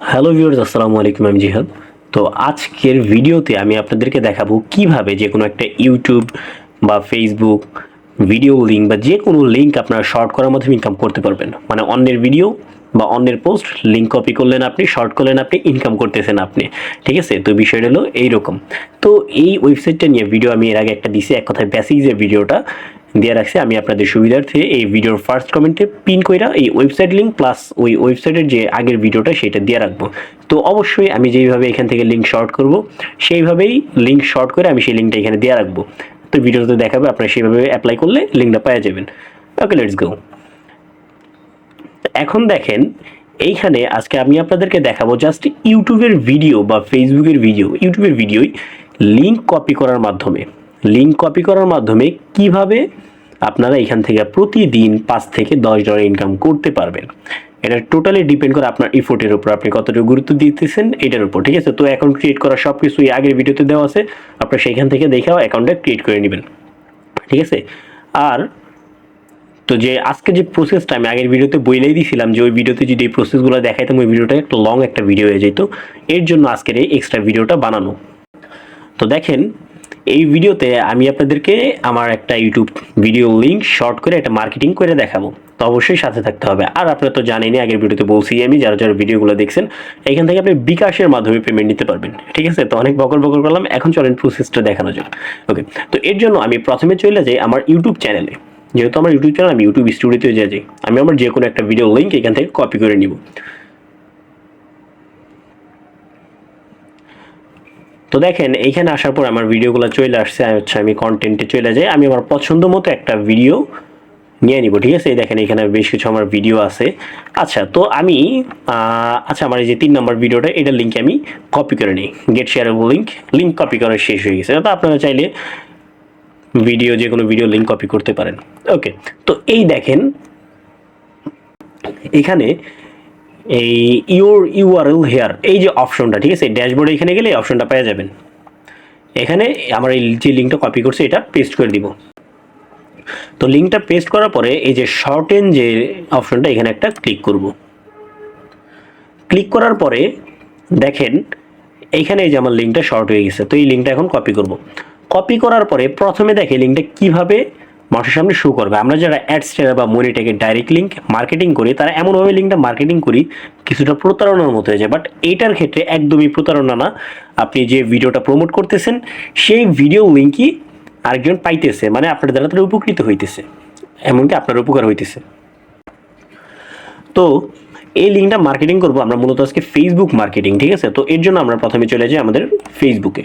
Hello viewers, আসসালামু আলাইকুম, আমি জিহাদ। তো আজকের ভিডিওতে আমি আপনাদেরকে দেখাবো কীভাবে যে কোনো একটা ইউটিউব বা ফেসবুক ভিডিও লিঙ্ক বা যে কোনো লিঙ্ক আপনারা শর্ট করার মাধ্যমে ইনকাম করতে পারবেন। মানে অন্যের ভিডিও বা অন্যের পোস্ট লিঙ্ক কপি করলেন আপনি, শর্ট করলেন আপনি ইনকাম করতেছেন আপনি। ঠিক আছে? তো বিষয়টা হলো এইরকম। তো এই ওয়েবসাইটটা নিয়ে ভিডিও আমি এর আগে একটা দিছি, এক কথায় বেসিক যে ভিডিওটা দিয়ে রাখছি, আমি আপনাদের সুবিধার্থে এই ভিডিওর ফার্স্ট কমেন্টে পিন কইরা এই ওয়েবসাইট লিঙ্ক প্লাস ওই ওয়েবসাইটের যে আগের ভিডিওটা সেটা দিয়ে রাখব। তো অবশ্যই আমি যেইভাবে এখান থেকে লিঙ্ক শর্ট করব, সেইভাবেই লিঙ্ক শর্ট করে আমি সেই লিঙ্কটা এখানে দিয়ে রাখব। তো ভিডিওতে দেখাবে, আপনারা সেইভাবে অ্যাপ্লাই করলে লিঙ্কটা পাওয়া যাবেন। ওকে লেটস গো এখন দেখেন, এইখানে আজকে আমি আপনাদেরকে দেখাবো জাস্ট ইউটিউবের ভিডিও বা ফেসবুকের ভিডিও ইউটিউবের ভিডিওই লিঙ্ক কপি করার মাধ্যমে। লিঙ্ক কপি করার মাধ্যমে কীভাবে আপনারা এখান থেকে প্রতিদিন পাঁচ থেকে দশ ডলার ইনকাম করতে পারবেন। এটা টোটালি ডিপেন্ড করে আপনার ইফোর্টের উপর আপনি কতটুকু গুরুত্ব দিতেছেন এটার উপর, ঠিক আছে? তো অ্যাকাউন্ট ক্রিয়েট করা সব কিছুই আগের ভিডিওতে দেওয়া আছে। আপনার সেইখান থেকে দেখেও অ্যাকাউন্টটা ক্রিয়েট করে নেবেন, ঠিক আছে? আর তো যে আজকে যে প্রসেসটা আমি আগের ভিডিওতে বইলেই দিয়েছিলাম যে ওই ভিডিওতে যদি এই প্রসেসগুলো দেখাইতাম, ওই ভিডিওটা একটা লং একটা ভিডিও হয়ে যেত এর জন্য আজকের এই এক্সট্রা ভিডিওটা বানানো। তো দেখেন এই ভিডিওতে আমি আপনাদেরকে আমার একটা ইউটিউব ভিডিও লিঙ্ক শর্ট করে একটা মার্কেটিং করে দেখাবো। তো অবশ্যই সাথে থাকতে হবে। আর আপনারা তো জানেনই, আগের ভিডিওতে বলছি আমি, যারা যারা ভিডিওগুলো দেখছেন, এখান থেকে আপনি বিকাশের মাধ্যমে পেমেন্ট নিতে পারবেন। ঠিক আছে? তো অনেক বকর বকর করলাম, এখন চলেন প্রসেসটা দেখানো যাক। ওকে তো এর জন্য আমি প্রথমে চলে যাই আমার ইউটিউব চ্যানেলে যেহেতু আমার ইউটিউব চ্যানেল আমি ইউটিউব স্টুডিওতে যাই আমি আমার যে কোনো একটা ভিডিও লিঙ্ক এখান থেকে কপি করে নিব। তো দেখেন, এইখানে আসার পর আমার ভিডিওগুলো চলে আসছে হচ্ছে আমি কন্টেন্টে চলে যাই। আমি আমার পছন্দ মতো একটা ভিডিও নিয়ে নিব, ঠিক আছে? এই দেখেন এখানে বেশ কিছু আমার ভিডিও আছে। আচ্ছা তো আমি আচ্ছা আমার এই যে তিন নম্বর ভিডিওটা এটার লিঙ্ক আমি কপি করে নিই। Get shareable link link copy করা শেষ হয়ে গেছে। তো আপনারা চাইলে ভিডিও যে কোনো ভিডিও লিঙ্ক কপি করতে পারেন। ওকে তো এই দেখেন, এখানে এই ইউর ইউআরএল হেয়ার এই যে অপশনটা ঠিক আছে? ড্যাশবোর্ডে এখানে গেলে এই অপশনটা পেয়ে যাবেন। এখানে আমার এই যে লিঙ্কটা কপি করছে, এটা পেস্ট করে দিব। তো লিঙ্কটা পেস্ট করার পরে এই যে শর্টেন যে অপশনটা এখানে একটা ক্লিক করব। ক্লিক করার পরে দেখেন এইখানে এই যে আমার লিঙ্কটা শর্ট হয়ে গেছে, তো এই লিঙ্কটা এখন কপি করব। কপি করার পরে প্রথমে দেখে লিঙ্কটা কীভাবে মানুষের সামনে শো করবে। আমরা যারা অ্যাডস বা মনিটাকে ডাইরেক্ট লিঙ্ক মার্কেটিং করি, তারা এমনভাবে লিঙ্কটা মার্কেটিং করি, কিছুটা প্রতারণার মতো হয়ে যায়। বাট এইটার ক্ষেত্রে একদমই প্রতারণা না। আপনি যে ভিডিওটা প্রমোট করতেছেন, সেই ভিডিও লিঙ্কই আরেকজন পাইতেছে। মানে আপনার দ্বারা তারা উপকৃত হইতেছে। এমনকি আপনার উপকার হইতেছে। তো এই লিঙ্কটা মার্কেটিং করব। আমরা মূলত আজকে ফেসবুক মার্কেটিং ঠিক আছে? তো এর জন্য আমরা প্রথমে চলে যাই আমাদের ফেসবুকে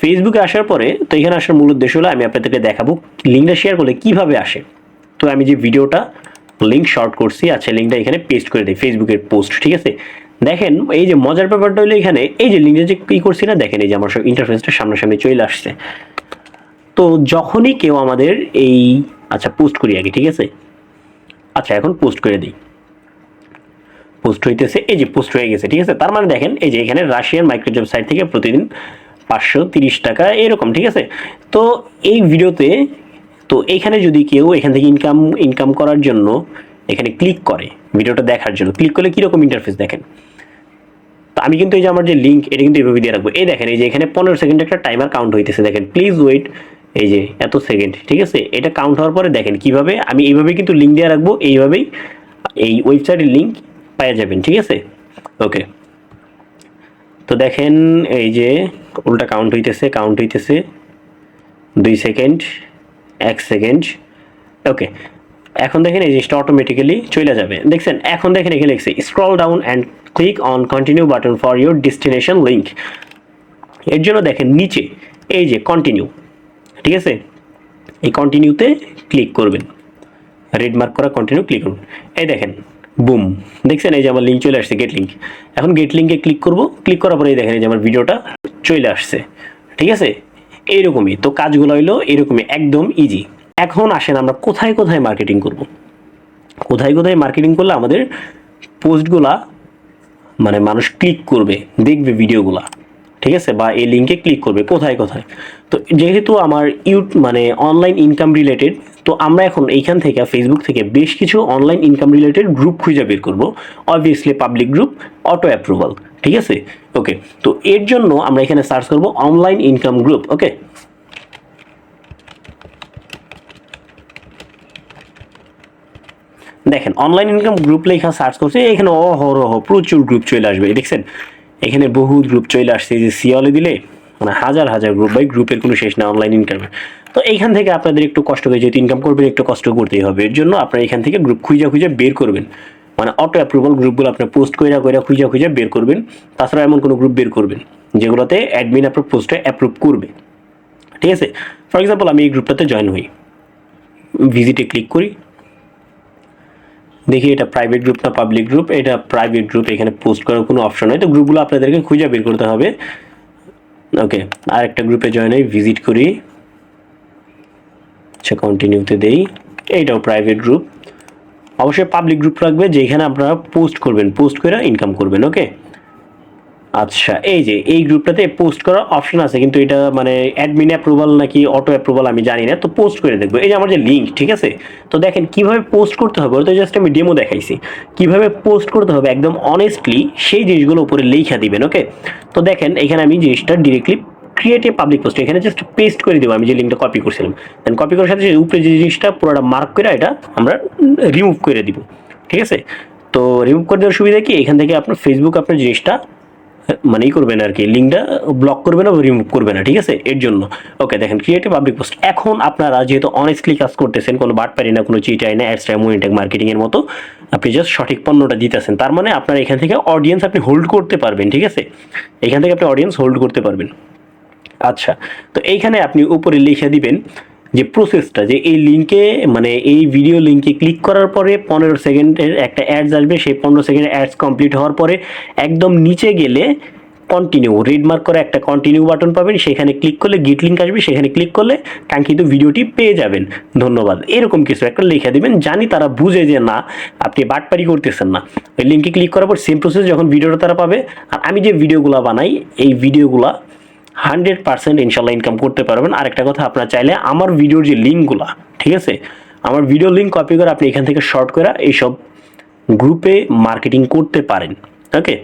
ফেসবুকে আসার পরে, তো এখানে আসার মূল উদ্দেশ্য হলো আমি আপনাদেরকে দেখাবো লিঙ্কটা শেয়ার করলে কীভাবে আসে। তো আমি যে ভিডিওটা লিঙ্ক শর্ট করছি আচ্ছা লিঙ্কটা এখানে পেস্ট করে দিই ফেসবুকের পোস্ট ঠিক আছে? দেখেন, এই যে মজার ব্যাপারটা হলো এখানে, এই যে লিঙ্কটা যে কী করছি না, দেখেন এই যে আমার সব ইন্টারফেসটা সামনাসামনি চলে আসছে। তো যখনই কেউ আমাদের এই আচ্ছা পোস্ট করি আগে, ঠিক আছে? আচ্ছা এখন পোস্ট করে দিই। পোস্ট হইতেছে, এই যে পোস্ট হয়ে গেছে, ঠিক আছে? তার মানে দেখেন, এই যে এখানে রাশিয়ান মাইক্রোজব সাইট থেকে প্রতিদিন পাঁচশো তিরিশ টাকা, এরকম, ঠিক আছে? তো এই ভিডিওতে, তো এখানে যদি কেউ এখান থেকে ইনকাম ইনকাম করার জন্য এখানে ক্লিক করে, ভিডিওটা দেখার জন্য ক্লিক করলে কীরকম ইন্টারফেস দেখেন? তো আমি কিন্তু এই যে আমার যে লিঙ্ক এটা কিন্তু এইভাবে দিয়ে রাখব। এই দেখেন, এই যে এখানে পনেরো সেকেন্ড একটা টাইমার কাউন্ট হইতেছে, দেখেন প্লিজ ওয়েট এই যে এত সেকেন্ড ঠিক আছে? এটা কাউন্ট হওয়ার পরে দেখেন কীভাবে, আমি এইভাবেই কিন্তু লিঙ্ক দিয়ে রাখব, এইভাবেই এই ওয়েবসাইটের লিঙ্ক পাওয়া যাবেন, ঠিক আছে? ওকে তো দেখেন, এই যে উল্টা কাউন্ট হইতেছে কাউন্ট হইতেছে দুই সেকেন্ড এক সেকেন্ড ওকে এখন দেখেন এই জিনিসটা অটোমেটিক্যালি চলে যাবে। দেখছেন, এখন দেখেন এখানে লিখছে scroll down and click on continue button for your destination link এর জন্য দেখেন নিচে, এই যে কন্টিনিউ ঠিক আছে? এই কন্টিনিউতে ক্লিক করবেন। রেড মার্ক করা কন্টিনিউ ক্লিক করুন এই দেখেন বুম। দেখছেন এই যে আমার লিঙ্ক চলে আসছে গেট লিঙ্ক এখন গেট লিঙ্কে ক্লিক করব। ক্লিক করার পরে দেখেন এই যে আমার ভিডিওটা চলে আসছে। ঠিক আছে? এইরকমই। তো কাজগুলো হইল এরকমই একদম ইজি এখন আসেন আমরা কোথায় কোথায় মার্কেটিং করব? কোথায় কোথায় মার্কেটিং করলে আমাদের পোস্টগুলা মানে মানুষ ক্লিক করবে, দেখবে ভিডিওগুলা ঠিক আছে? বা এই লিঙ্কে ক্লিক করবে কোথায় কোথায়। তো যেহেতু আমার ইউট মানে অনলাইন ইনকাম রিলেটেড তো আমরা এখন এইখান থেকে ফেসবুক থেকে বেশ কিছু অনলাইন ইনকাম রিলেটেড গ্রুপ খুঁজে বের করব। Obviously public group auto approval ঠিক আছে? ওকে তো এর জন্য আমরা এখানে সার্চ করব অনলাইন ইনকাম গ্রুপ ওকে দেখেন অনলাইন ইনকাম গ্রুপ লেখা সার্চ করছে, এখানে অহরহ প্রচুর গ্রুপ চলে আসবে, দেখছেন? এখানে বহু গ্রুপ চলে আসছে যে সিওলে দিলে মানে হাজার হাজার গ্রুপ বাই গ্রুপের কোনো শেষ না অনলাইন ইনকামে তো এইখান থেকে আপনাদের একটু কষ্ট করে, যেহেতু ইনকাম করবেন, একটু কষ্ট করতেই হবে। এর জন্য আপনারা এখান থেকে গ্রুপ খুঁজে খুঁজে বের করবেন। মানে অটো অ্যাপ্রুভাল গ্রুপগুলো আপনার পোস্ট কইরা কইরা খুঁজে খুঁজে বের করবেন। তাছাড়া এমন কোনো গ্রুপ বের করবেন, যেগুলোতে অ্যাডমিন আপনার পোস্টে অ্যাপ্রুভ করবে। ঠিক আছে? ফর এক্সাম্পল আমি এই গ্রুপটাতে জয়েন হই। ভিজিটে ক্লিক করি। দেখি এটা প্রাইভেট গ্রুপ না পাবলিক গ্রুপ এটা প্রাইভেট গ্রুপ এখানে পোস্ট করার কোনো অপশন নয় তো গ্রুপগুলো আপনাদেরকে খুঁজে বের করতে হবে। ওকে আর একটা গ্রুপে জয়েন হই ভিজিট করি। আচ্ছা কন্টিনিউতে দেই। এইটাও প্রাইভেট গ্রুপ অবশ্যই পাবলিক গ্রুপ রাখবে, যেখানে আপনারা পোস্ট করবেন পোস্ট করে ইনকাম করবেন ওকে আচ্ছা এই যে, এই গ্রুপটাতে পোস্ট করার অপশন আছে, কিন্তু এটা মানে অ্যাডমিন অ্যাপ্রুভাল নাকি অটো অ্যাপ্রুভাল আমি জানি না, তো পোস্ট করে দেখব। এই যে আমার যে লিঙ্ক ঠিক আছে? তো দেখেন, কীভাবে পোস্ট করতে হবে? ওটা জাস্ট আমি ডেমো দেখাইছি। কীভাবে পোস্ট করতে হবে? একদম অনেস্টলি সেই জিনিসগুলো উপরে লেখা দিবেন ওকে তো দেখেন, এখানে আমি জিনিসটা directly create a public post এখানে জাস্ট পেস্ট করে দেবো আমি যে লিঙ্কটা কপি করছিলাম। দেন কপি করার সাথে উপরে যে জিনিসটা, পুরোটা মার্ক করে এটা আমরা রিমুভ করে দিব। ঠিক আছে? তো রিমুভ করে দেওয়ার সুবিধা কি? এখান থেকে আপনার ফেসবুক আপনার জিনিসটা মানে ই করবে না আর কি। লিঙ্কটা ব্লক করবে না রিমুভ করবে না, ঠিক আছে? এর জন্য। ওকে দেখেন ক্রিয়েটিভ পাবলিক পোস্ট এখন আপনারা যেহেতু অনেস্টলি কাজ করতেছেন, কোনো বাট পারি না, কোনো চিটাই না অ্যাডস মনিটেক মার্কেটিং এর মতো, আপনি জাস্ট সঠিক পণ্যটা দিতেছেন। তার মানে আপনার এখান থেকে অডিয়েন্স আপনি হোল্ড করতে পারবেন, ঠিক আছে? এখান থেকে আপনি অডিয়েন্স হোল্ড করতে পারবেন। আচ্ছা তো এইখানে আপনি উপরে লিখে দিবেন যে প্রসেসটা যে এই লিঙ্কে মানে এই ভিডিও লিঙ্কে ক্লিক করার পরে পনেরো সেকেন্ডের একটা অ্যাডস আসবে, সেই পনেরো সেকেন্ডের অ্যাডস কমপ্লিট হওয়ার পরে একদম নিচে গেলে কন্টিনিউ রেড মার্ক করে একটা কন্টিনিউ বাটন পাবেন, সেখানে ক্লিক করলে গিট লিঙ্ক আসবে, সেখানে ক্লিক করলে কাঙ্ক্ষিত ভিডিওটি পেয়ে যাবেন। ধন্যবাদ। এরকম কিছু একটা লিখে দেবেন, জানি তারা বুঝে যে না, আপনি বাটপারি করতেছেন না। ওই লিঙ্কে ক্লিক করার পর সেম প্রসেস যখন ভিডিওটা তারা পাবে, আর আমি যে ভিডিওগুলো বানাই, এই ভিডিওগুলা হান্ড্রেড পার্সেন্ট ইনশাল্লাহ ইনকাম করতে পারবেন। আরেকটা কথা, আপনারা চাইলে আমার ভিডিওর যে লিঙ্কগুলো, ঠিক আছে? আমার ভিডিও লিঙ্ক কপি করে আপনি এখান থেকে শর্ট করে এইসব গ্রুপে মার্কেটিং করতে পারেন ওকে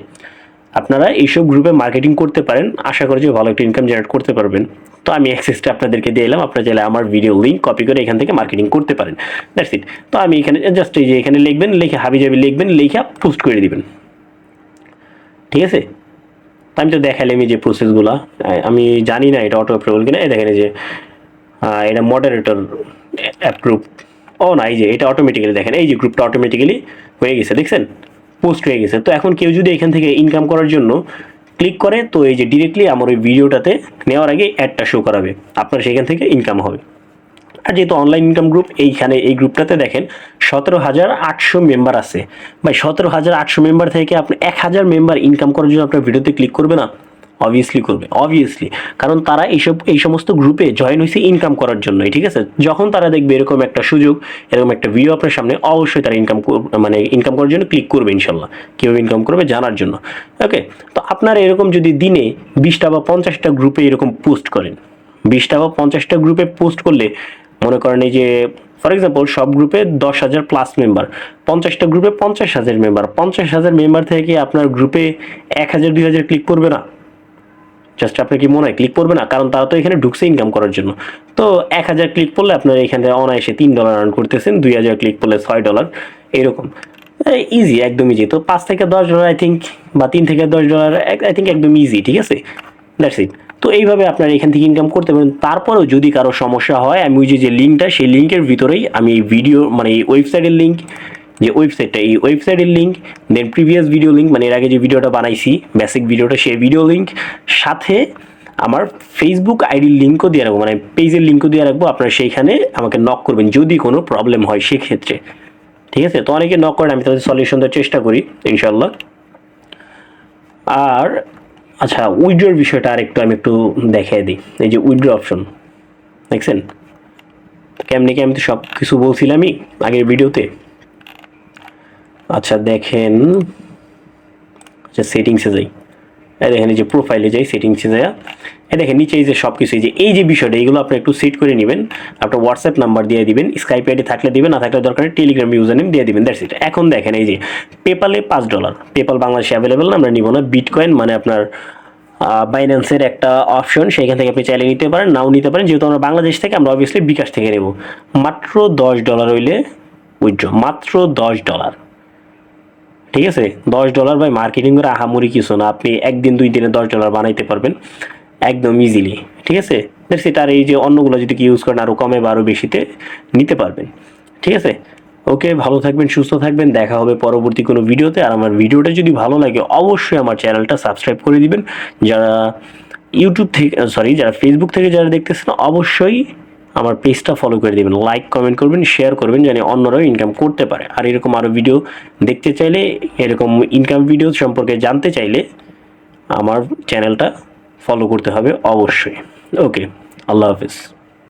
আপনারা এইসব গ্রুপে মার্কেটিং করতে পারেন, আশা করি যে ভালো একটা ইনকাম জেনারেট করতে পারবেন। তো আমি অ্যাক্সেসটা আপনাদেরকে দিয়ে এলাম, আপনারা চাইলে আমার ভিডিও লিঙ্ক কপি করে এখান থেকে মার্কেটিং করতে পারেন। দ্যাটস ইট তো আমি এখানে জাস্ট এই যে এখানে লিখবেন, লিখে হাবি জাবি লিখবেন, লিখে পোস্ট করে দিবেন। ঠিক আছে? আমি তো দেখালাম যে প্রসেসগুলো আমি জানি না এটা অটো অ্যাপ্রুভাল কিনা। এই দেখেন এই যে এটা মডারেটর অ্যাপ্রুভ ও না, এই যে, এটা অটোমেটিক্যালি দেখেন। এই যে গ্রুপটা অটোমেটিক্যালি হয়ে গেছে, দেখছেন? পোস্ট হয়ে গেছে। তো এখন কেউ যদি এখান থেকে ইনকাম করার জন্য ক্লিক করে, তো এই যে ডিরেক্টলি আমার ওই ভিডিওটাতে নেওয়ার আগে অ্যাডটা শো করাবে। আপনার সেখান থেকে ইনকাম হবে। আর যেহেতু অনলাইন ইনকাম গ্রুপ এইখানে এই গ্রুপটাতে দেখেন সতেরো হাজার আটশো মেম্বার আছে। ভাই, সতেরো হাজার আটশো মেম্বার থেকে আপনি এক হাজার মেম্বার ইনকাম করার জন্য আপনার ভিডিওতে ক্লিক করবে না। অবভিয়াসলি করবে অবভিয়াসলি কারণ তারা এইসব, এই সমস্ত গ্রুপে জয়েন হয়েছে ইনকাম করার জন্যই, ঠিক আছে? যখন তারা দেখবে এরকম একটা সুযোগ, এরকম একটা ভিডিও আপনার সামনে, অবশ্যই তারা ইনকাম মানে ইনকাম করার জন্য ক্লিক করবে ইনশাল্লাহ কীভাবে ইনকাম করবে জানার জন্য। ওকে তো আপনারা এরকম যদি দিনে বিশটা বা পঞ্চাশটা গ্রুপে এরকম পোস্ট করেন, বিশটা বা পঞ্চাশটা গ্রুপে পোস্ট করলে মনে করেন এই যে ফর এক্সাম্পল সব গ্রুপে দশ হাজার প্লাস মেম্বার পঞ্চাশটা গ্রুপে পঞ্চাশ হাজার মেম্বার পঞ্চাশ হাজার মেম্বার থেকে আপনার গ্রুপে এক হাজার দুই হাজার ক্লিক করবে না। জাস্ট আপনার কি মনে হয়? ক্লিক করবে না? কারণ তারা তো এখানে ঢুকছে ইনকাম করার জন্য। তো এক হাজার ক্লিক করলে আপনার এখানে অনায়াসে তিন ডলার আর্ন করতেছেন দুই হাজার ক্লিক করলে ছয় ডলার এরকম। ইজি একদম ইজি তো পাঁচ থেকে দশ ডলার আই থিঙ্ক বা তিন থেকে দশ ডলার আই থিঙ্ক একদম ইজি ঠিক আছে? দ্যাটস ইট তো এইভাবে আপনার এখান থেকে ইনকাম করতে পারেন। তারপরেও যদি কারও সমস্যা হয়, আমি ওই যে লিঙ্কটা সেই লিঙ্কের ভিতরেই আমি এই ভিডিও মানে এই ওয়েবসাইটের লিঙ্ক যে ওয়েবসাইটটা এই ওয়েবসাইটের লিঙ্ক দেন প্রিভিয়াস ভিডিও লিঙ্ক মানে এর আগে যে ভিডিওটা বানাইছি বেসিক ভিডিওটা সেই ভিডিও লিঙ্ক সাথে আমার ফেসবুক আইডির লিঙ্কও দিয়ে রাখব মানে পেজের লিঙ্কও দিয়ে রাখব। আপনারা সেইখানে আমাকে নক করবেন, যদি কোনো প্রবলেম হয় সেক্ষেত্রে। ঠিক আছে? তো অনেকে নক করেন, আমি তাদের সলিউশন দেওয়ার চেষ্টা করি ইনশাল্লাহ আর আচ্ছা উইড্রোর বিষয়টা আর একটু আমি একটু দেখাই দিই। এই যে উইড্রো অপশন দেখছেন? কেমনি কি আমি তো সব কিছু বলছিলামই আগের ভিডিওতে? আচ্ছা দেখেন আচ্ছা সেটিংসে যাই। দেখেন এই যে প্রোফাইলে যাই সেটিংসে যায় দেখেন নিচে এই যে সব কিছু যে, এই যে বিষয়টা, এইগুলো আপনি একটু সেট করে নেবেন। আপনার হোয়াটসঅ্যাপ নাম্বার দিয়ে দিবেন স্কাইপ আইডি থাকলে দিবেন, না থাকলে দরকার টেলিগ্রাম ইউজার নেম দিয়ে দিবেন দ্যাটস ইট এখন দেখেন এই যে পেপালে পাঁচ ডলার পেপাল বাংলাদেশে অ্যাভেলেবেল না, আমরা নিব না। বিটকয়েন মানে আপনার বাইন্যান্সের একটা অপশন সেখান থেকে আপনি চাইলে নিতে পারেন, নাও নিতে পারেন। যেহেতু আমরা বাংলাদেশ থেকে, আমরা অবভিয়াসলি বিকাশ থেকে নেব। মাত্র দশ ডলার হইলে উইথড্র মাত্র দশ ডলার ঠিক আছে? দশ ডলার বাই মার্কেটিং করে আহামরি কিছু না, আপনি একদিন, দুই দিনে দশ ডলার বানাইতে পারবেন। একদম ইজিলি ঠিক আছে? সেটা আর এই যে অন্যগুলো যদি ইউজ করেন আরও কমে বা আরও বেশিতে নিতে পারবেন, ঠিক আছে? ওকে ভালো থাকবেন, সুস্থ থাকবেন, দেখা হবে পরবর্তী কোনো ভিডিওতে। আর আমার ভিডিওটা যদি ভালো লাগে, অবশ্যই আমার চ্যানেলটা সাবস্ক্রাইব করে দিবেন। যারা ইউটিউব থেকে সরি যারা ফেসবুক থেকে যারা দেখতেছেন, অবশ্যই আমার পেজটা ফলো করে দেবেন লাইক কমেন্ট করবেন শেয়ার করবেন যেন অন্যরাও ইনকাম করতে পারে। আর এরকম আরও ভিডিও দেখতে চাইলে, এরকম ইনকাম ভিডিও সম্পর্কে জানতে চাইলে আমার চ্যানেলটা ফলো করতে হবে অবশ্যই। ওকে আল্লাহ হাফিজ।